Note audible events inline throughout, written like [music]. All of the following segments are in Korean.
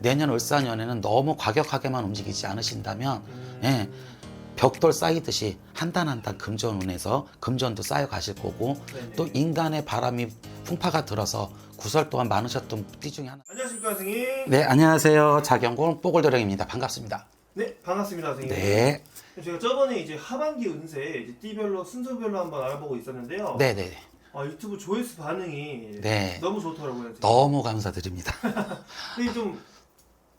내년 을사년에는 너무 과격하게만 움직이지 않으신다면 음. 예, 벽돌 쌓이듯이 한 단 한 단 금전운에서 금전도 쌓여 가실 거고 네네. 또 인간의 바람이 풍파가 들어서 구설 또한 많으셨던 띠 중에 하나. 안녕하십니까 선생님. 네, 안녕하세요. 자경공 뽀글도령입니다. 반갑습니다. 네 반갑습니다 선생님. 네, 제가 저번에 이제 하반기 운세 이제 띠별로 순서별로 한번 알아보고 있었는데요. 네, 네, 네. 아, 유튜브 조회수 반응이 네. 너무 좋더라고요. 선생님. 너무 감사드립니다. [laughs] 근데 좀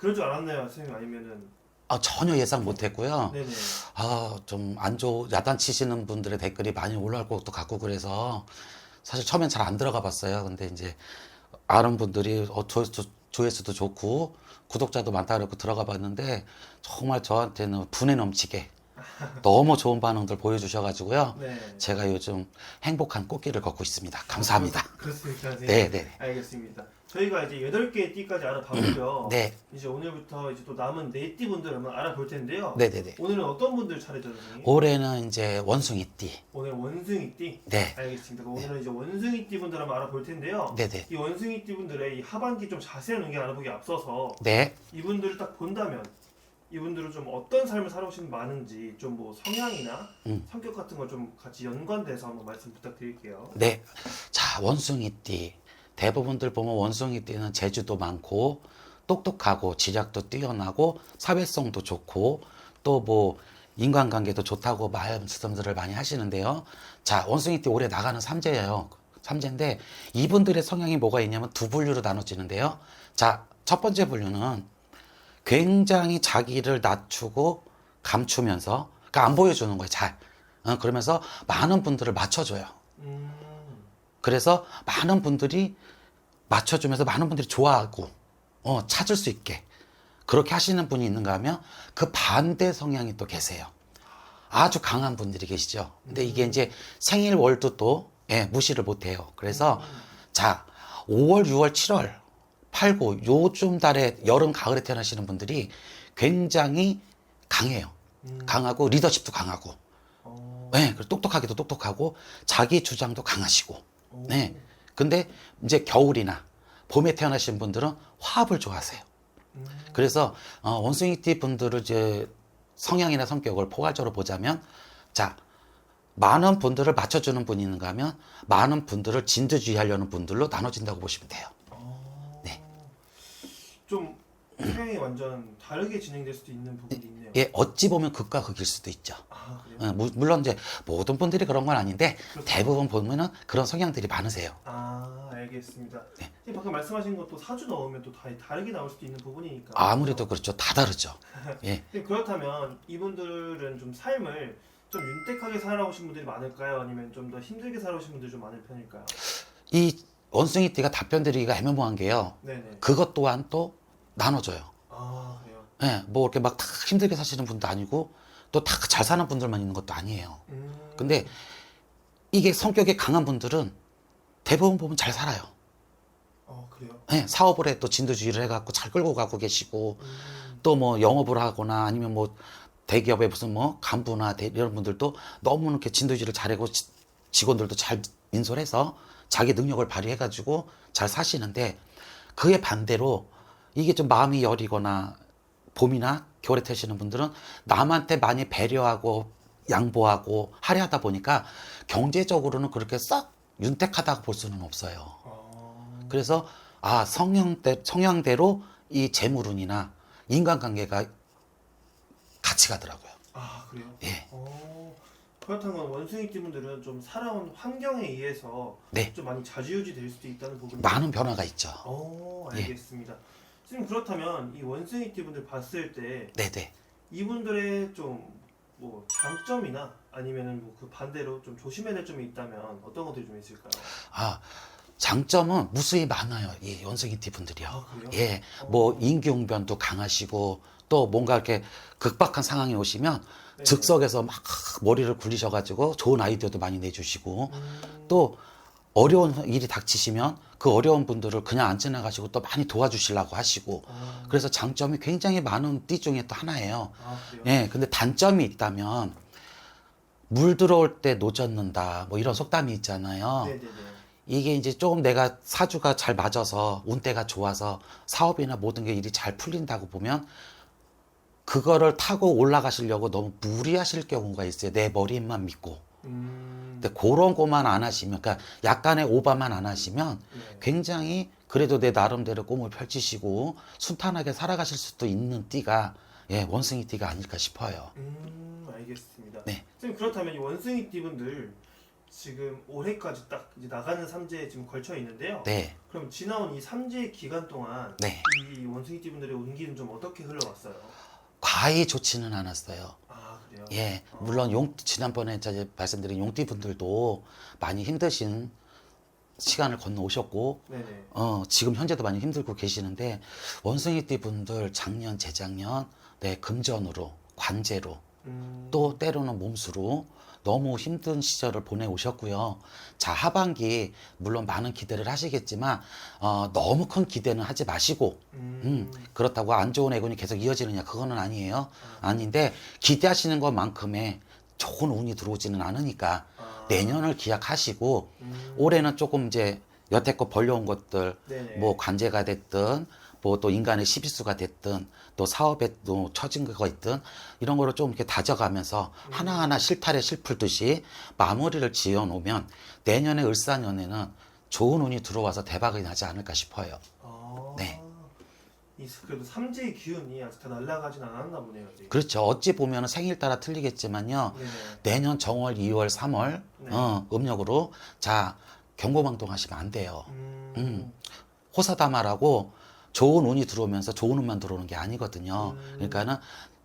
그럴 줄 알았나요, 선생님 아니면은 아, 전혀 예상 못했고요. 네네. 아, 좀 안 좋, 야단치시는 분들의 댓글이 많이 올라올 것도 같고 그래서 사실 처음엔 잘 안 들어가 봤어요. 근데 이제 아는 분들이 어, 조회수, 조회수도 좋고 구독자도 많다 그래고 들어가 봤는데 정말 저한테는 분에 넘치게 너무 좋은 반응들 보여주셔가지고요. 네. 제가 요즘 행복한 꽃길을 걷고 있습니다. 감사합니다. 그렇습니까, 선생님? 네, 네, 알겠습니다. 저희가 이제 여덟 개의 띠까지 알아봤고요. 네, 이제 오늘부터 이제 또 남은 네 띠 분들 한번 알아볼 텐데요. 네, 네, 네. 오늘은 어떤 분들 차례죠, 선생님? 올해는 이제 원숭이띠. 오늘 원숭이 띠. 네, 알겠습니다. 그럼 오늘은 이제 원숭이 띠 분들 한번 알아볼 텐데요. 네, 네, 이 원숭이 띠 분들의 이 하반기 좀 자세한 의견 알아보기 앞서서 네. 이분들을 딱 본다면 이분들은 좀 어떤 삶을 살아오신 많은지 좀 뭐 성향이나 음. 성격 같은 걸 좀 같이 연관돼서 한번 말씀 부탁드릴게요. 네. 자, 원숭이띠. 대부분들 보면 원숭이띠는 재주도 많고, 똑똑하고, 지략도 뛰어나고, 사회성도 좋고, 또 뭐, 인간관계도 좋다고 말씀들을 많이 하시는데요. 자, 원숭이띠 올해 나가는 삼재예요. 삼재인데, 이분들의 성향이 뭐가 있냐면 두 분류로 나눠지는데요. 자, 첫 번째 분류는 굉장히 자기를 낮추고 감추면서, 그러니까 안 보여주는 거예요, 잘. 어, 그러면서 많은 분들을 맞춰줘요. 음, 그래서 많은 분들이 맞춰주면서 많은 분들이 좋아하고 어, 찾을 수 있게 그렇게 하시는 분이 있는가 하면 그 반대 성향이 또 계세요. 아주 강한 분들이 계시죠. 근데 이게 이제 생일 월도 또 예, 무시를 못해요. 그래서 자 5월, 6월, 7월, 8, 9 요쯤 달에 여름, 가을에 태어나시는 분들이 굉장히 강해요. 음. 강하고 리더십도 강하고 어, 네, 그리고 똑똑하기도 똑똑하고 자기 주장도 강하시고 오. 네. 근데 이제 겨울이나 봄에 태어나신 분들은 화합을 좋아하세요. 음, 그래서 어, 원숭이띠 분들을 이제 성향이나 성격을 포괄적으로 보자면 자 많은 분들을 맞춰주는 분이 있는가 하면 많은 분들을 진두지휘하려는 분들로 나눠진다고 보시면 돼요. 좀 성향이 완전 다르게 진행될 수도 있는 부분이 있네요. 예, 어찌 보면 극과 극일 수도 있죠. 아 그래요? 어, 무- 물론 이제 모든 분들이 그런 건 아닌데 그렇죠. 대부분 보면은 그런 성향들이 많으세요. 아 알겠습니다. 네. 선생님 방금 말씀하신 것도 사주 넣으면 또 다 다르게 나올 수도 있는 부분이니까. 아무래도 그렇죠. 다 다르죠. [laughs] 예. 선생님, 그렇다면 이분들은 좀 삶을 좀 윤택하게 살아오신 분들이 많을까요? 아니면 좀 더 힘들게 살아오신 분들이 좀 많은 편일까요? 이 원숭이띠가 답변 드리기가 애매모호한 게요. 네네. 그것 또한 또 나눠줘요. 아 그래요. 예, 뭐 이렇게 막 다 힘들게 사시는 분도 아니고 또 다 잘 사는 분들만 있는 것도 아니에요. 음, 근데 이게 성격이 강한 분들은 대부분 보면 잘 살아요. 어 그래요. 예, 사업을 해 또 진두주의를 해갖고 잘 끌고 가고 계시고 음, 또 뭐 영업을 하거나 아니면 뭐 대기업의 무슨 뭐 간부나 대, 이런 분들도 너무 이렇게 진두지를 잘하고 지- 직원들도 잘 인솔해서 자기 능력을 발휘해가지고 잘 사시는데 그에 반대로 이게 좀 마음이 여리거나 봄이나 겨울에 태시는 분들은 남한테 많이 배려하고 양보하고 하려 하다 보니까 경제적으로는 그렇게 썩 윤택하다고 볼 수는 없어요. 어, 그래서 아 성향대 성향대로 이 재물운이나 인간관계가 같이 가더라고요. 아 그래요. 예, 어, 그렇다면 원숭이 띠 분들은 좀 살아온 환경에 의해서 네. 좀 많이 자주유지 될 수도 있다는 부분이. 많은 변화가 있죠. 어 예. 알겠습니다. 선 생님 그렇다면 이 원숭이 띠분들 봤을 때 네, 네. 이분들의 좀 뭐 장점이나 아니면은 뭐 그 반대로 좀 조심해야 될 점이 있다면 어떤 것들이 좀 있을까요? 아 장점은 무수히 많아요. 이 원숭이띠 분들이요. 아 그래요? 예, 뭐 인기응변도 강하시고 또 뭔가 이렇게 극박한 상황에 오시면 네. 즉석에서 막 머리를 굴리셔가지고 좋은 아이디어도 많이 내주시고 음, 또 어려운 일이 닥치시면 그 어려운 분들을 그냥 안 지나가시고 또 많이 도와주시려고 하시고 아, 그래서 장점이 굉장히 많은 띠 중에 또 하나예요. 아? 예, 근데 단점이 있다면 물 들어올 때 노젓는다 뭐 이런 속담이 있잖아요. 네네네. 이게 이제 조금 내가 사주가 잘 맞아서 운때가 좋아서 사업이나 모든 게 일이 잘 풀린다고 보면 그거를 타고 올라가시려고 너무 무리하실 경우가 있어요. 내 머리만 믿고. 음, 근데 그런 거만 안 하시면, 그러니까 약간의 오바만 안 하시면 네. 굉장히 그래도 내 나름대로 꿈을 펼치시고 순탄하게 살아가실 수도 있는 띠가 예, 원숭이 띠가 아닐까 싶어요. 음, 알겠습니다. 네. 선생님 그렇다면 이 원숭이 띠분들 지금 올해까지 딱 이제 나가는 삼재에 지금 걸쳐 있는데요. 네, 그럼 지나온 이 삼재 기간 동안 네. 이 원숭이 띠분들의 운기는 좀 어떻게 흘러왔어요? 과히 좋지는 않았어요. 예, 물론 용 지난번에 이제 말씀드린 용띠 분들도 많이 힘드신 시간을 건너 오셨고, 네네. 어, 지금 현재도 많이 힘들고 계시는데 원숭이띠 분들 작년, 재작년, 네 금전으로 관제로 음, 또 때로는 몸수로 너무 힘든 시절을 보내 오셨고요. 자 하반기 물론 많은 기대를 하시겠지만 어, 너무 큰 기대는 하지 마시고 음, 음, 그렇다고 안 좋은 애군이 계속 이어지느냐 그거는 아니에요. 아닌데 기대하시는 것만큼의 좋은 운이 들어오지는 않으니까 아, 내년을 기약하시고 음, 올해는 조금 이제 여태껏 벌려온 것들 네네. 뭐 관제가 됐든 뭐 또 인간의 시비수가 됐든 또 사업에 또 처진 거가 있든 이런 거를 좀 이렇게 다져가면서 하나하나 실타래 실풀듯이 마무리를 지어 놓으면 내년에 을사년에는 좋은 운이 들어와서 대박이 나지 않을까 싶어요. 아, 네. 이 그래도 삼재의 기운이 아직 다 날아가진 않았나 보네요. 아직. 그렇죠. 어찌 보면 생일 따라 틀리겠지만요. 네네. 내년 정월, 2월, 3월 네. 어, 음력으로 자 경고망동 하시면 안 돼요. 음, 음. 호사다마라고 좋은 운이 들어오면서 좋은 운만 들어오는 게 아니거든요. 음. 그러니까는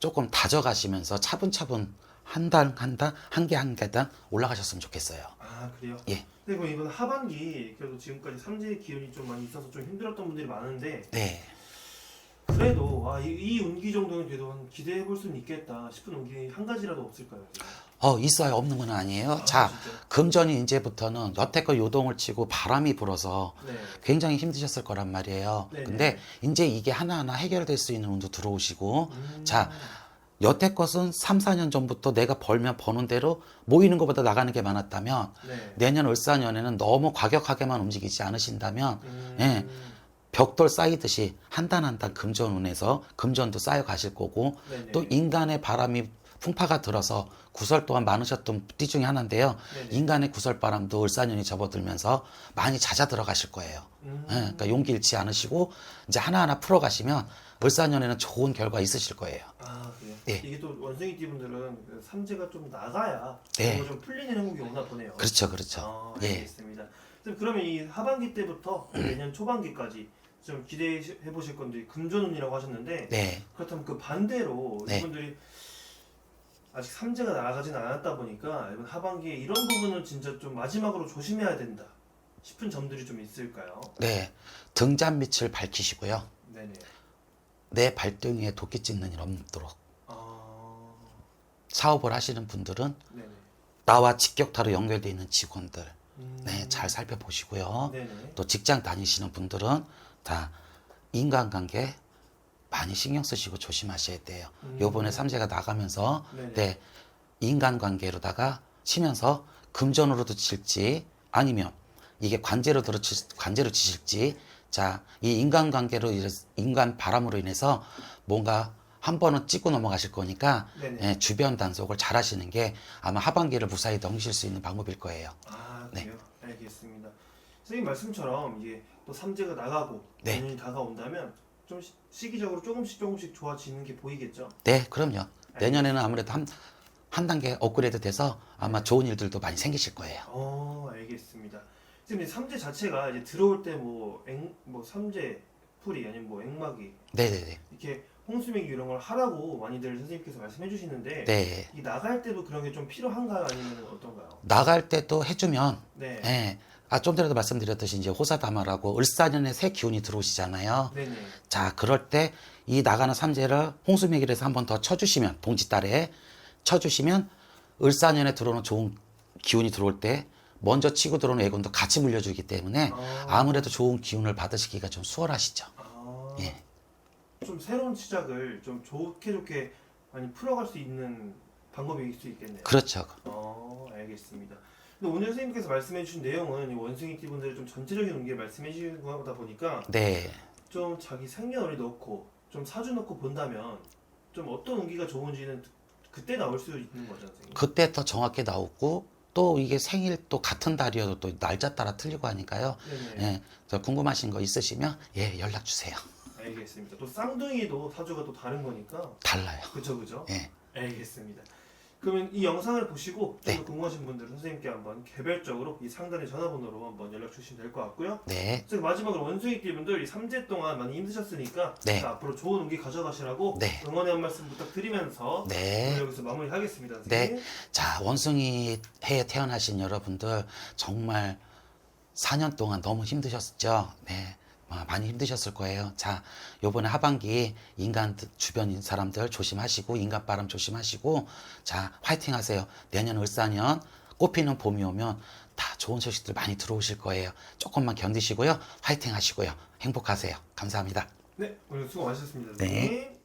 조금 다져가시면서 차분차분 한달한달한개 한 개당 올라가셨으면 좋겠어요. 아 그래요? 예. 근데 그럼 이번 하반기 그래도 지금까지 삼재의 기운이 좀 많이 있어서 좀 힘들었던 분들이 많은데 네. 그래도 아, 이, 이 운기 정도는 그래도 한 기대해 볼 수는 있겠다 싶은 운기 한 가지라도 없을까요? 어, 있어요. 없는 건 아니에요. 아, 자, 진짜? 금전이 이제부터는 여태껏 요동을 치고 바람이 불어서 네. 굉장히 힘드셨을 거란 말이에요. 네네. 근데 이제 이게 하나하나 해결될 수 있는 운도 들어오시고 음, 자, 여태껏은 3, 4년 전부터 내가 벌면 버는 대로 모이는 것보다 나가는 게 많았다면 네. 내년 을사년에는 너무 과격하게만 움직이지 않으신다면 음, 예. 벽돌 쌓이듯이 한 단 한 단 금전운에서 금전도 쌓여 가실 거고 네네. 또 인간의 바람이 풍파가 들어서 구설 또한 많으셨던 띠 중에 하나인데요. 네네. 인간의 구설바람도 을사년이 접어들면서 많이 잦아 들어가실 거예요. 음, 예, 그러니까 용기 잃지 않으시고 이제 하나하나 풀어가시면 을사년에는 좋은 결과 있으실 거예요. 아 그래요? 예. 이게 또 원숭이 띠분들은 그 삼재가 좀 나가야 네. 좀 풀리는 행복이 오나 보네요. 그렇죠, 그렇죠. 아, 예. 알겠습니다. 그럼 그러면 이 하반기 때부터 내년 초반기까지 좀 기대해 보실 건데 금전운이라고 하셨는데 네, 그렇다면 그 반대로 네. 이분들이 아직 삼재가 나아가진 않았다 보니까 이번 하반기에 이런 부분은 진짜 좀 마지막으로 조심해야 된다 싶은 점들이 좀 있을까요? 네. 등잔빛을 밝히시고요. 네네. 내 발등에 도끼 찍는 일 없도록 아, 사업을 하시는 분들은 네네. 나와 직격타로 연결되어 있는 직원들 음, 네, 잘 살펴보시고요. 네네. 또 직장 다니시는 분들은 다 인간관계 많이 신경 쓰시고 조심하셔야 돼요. 음. 요번에 삼재가 나가면서 네네. 네, 인간관계로다가 치면서 금전으로도 칠지 아니면 이게 관제로 들어치 관제로 치실지 자, 이 인간관계로 인간 바람으로 인해서 뭔가 한 번은 찍고 넘어가실 거니까. 예, 주변 단속을 잘 하시는 게 아마 하반기를 무사히 넘기실 수 있는 방법일 거예요. 아 네. 그래요? 알겠습니다. 선생님 말씀처럼 이게 또 삼재가 나가고 네. 내년이 다가온다면 좀 시, 시기적으로 조금씩 조금씩 좋아지는 게 보이겠죠? 네, 그럼요. 내년에는 아무래도 한, 한 단계 업그레이드 돼서 아마 좋은 일들도 많이 생기실 거예요. 어 알겠습니다. 지금 이 삼재 자체가 이제 들어올 때뭐앵뭐 삼재 풀이 아니면 뭐 앵마기 네네네. 이렇게 홍수맥이 이런 걸 하라고 많이들 선생님께서 말씀해 주시는데 네. 이 나갈 때도 그런 게 좀 필요한가요 아니면 어떤가요? 나갈 때또 해주면, 네. 예. 아, 좀 전에도 말씀드렸듯이 이제 호사다마라고 을사년에 새 기운이 들어오시잖아요. 네네. 자, 그럴 때 이 나가는 삼재를 홍수맥일에서 한 번 더 쳐주시면, 동지달에 쳐주시면 을사년에 들어오는 좋은 기운이 들어올 때 먼저 치고 들어오는 애군도 같이 물려주기 때문에 아, 아무래도 좋은 기운을 받으시기가 좀 수월하시죠. 아, 예. 좀 새로운 시작을 좀 좋게 좋게 많이 풀어갈 수 있는 방법일 수 있겠네요. 그렇죠. 어, 알겠습니다. 근데 오늘 선생님께서 말씀해 주신 내용은 이 원숭이띠 분들의 좀 전체적인 운기를 말씀해주신 거다 보니까 네. 좀 자기 생년월일 넣고 좀 사주 넣고 본다면 좀 어떤 운기가 좋은지는 그때 나올 수 있는 거죠, 선생님. 그때 더 정확히 나오고 또 이게 생일 또 같은 달이어도 또 날짜 따라 틀리고 하니까요. 네네. 예. 저 궁금하신 거 있으시면 예, 연락 주세요. 알겠습니다. 또 쌍둥이도 사주가 또 다른 거니까 달라요. 그쵸 그죠? 예. 알겠습니다. 그러면 이 영상을 보시고 좀 네. 더 궁금하신 분들은 선생님께 한번 개별적으로 이 상단의 전화번호로 한번 연락 주시면 될 것 같고요. 네. 선생님 마지막으로 원숭이 띠 분들 이 3제 동안 많이 힘드셨으니까 네. 자, 앞으로 좋은 운기 가져가시라고 네. 응원의 한 말씀 부탁드리면서 네. 오늘 여기서 마무리하겠습니다. 선생님. 자, 원숭이 해에 태어나신 여러분들 정말 4년 동안 너무 힘드셨죠? 네. 아, 많이 힘드셨을 거예요. 자, 요번에 하반기 인간 주변 사람들 조심하시고 인간 바람 조심하시고 자, 화이팅 하세요. 내년 을사년 꽃피는 봄이 오면 다 좋은 소식들 많이 들어오실 거예요. 조금만 견디시고요. 화이팅 하시고요. 행복하세요. 감사합니다. 네, 오늘 수고 많으셨습니다. 네.